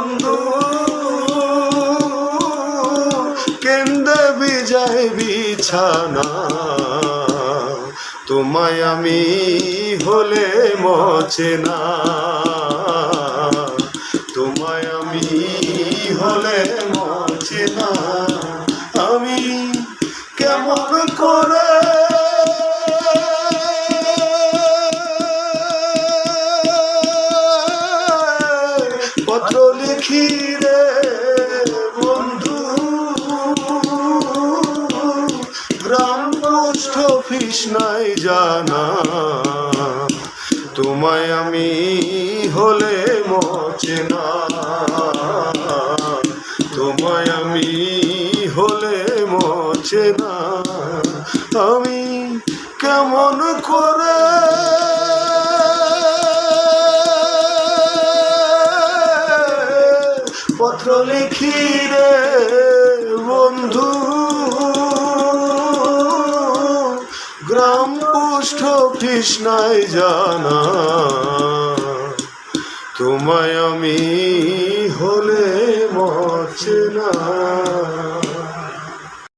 বন্ধু কেন্দে বিজয় বিছানা। তোমায় আমি হলে মচে না। তোমায় আমি হলে মচে না। আমি কেমন করে পত্র লিখি রে বন্ধু। গ্রাম পোস্ট অফিস নাই জানা। তোমায় আমি হলে মচে না। তোমায় আমি হলে মচে না। আমি কেমন করে পত্র লিখি রে বন্ধু। গ্রাম পুষ্ঠ কৃষ্ণায় জানা। তোমায় আমি হলে মরছে না।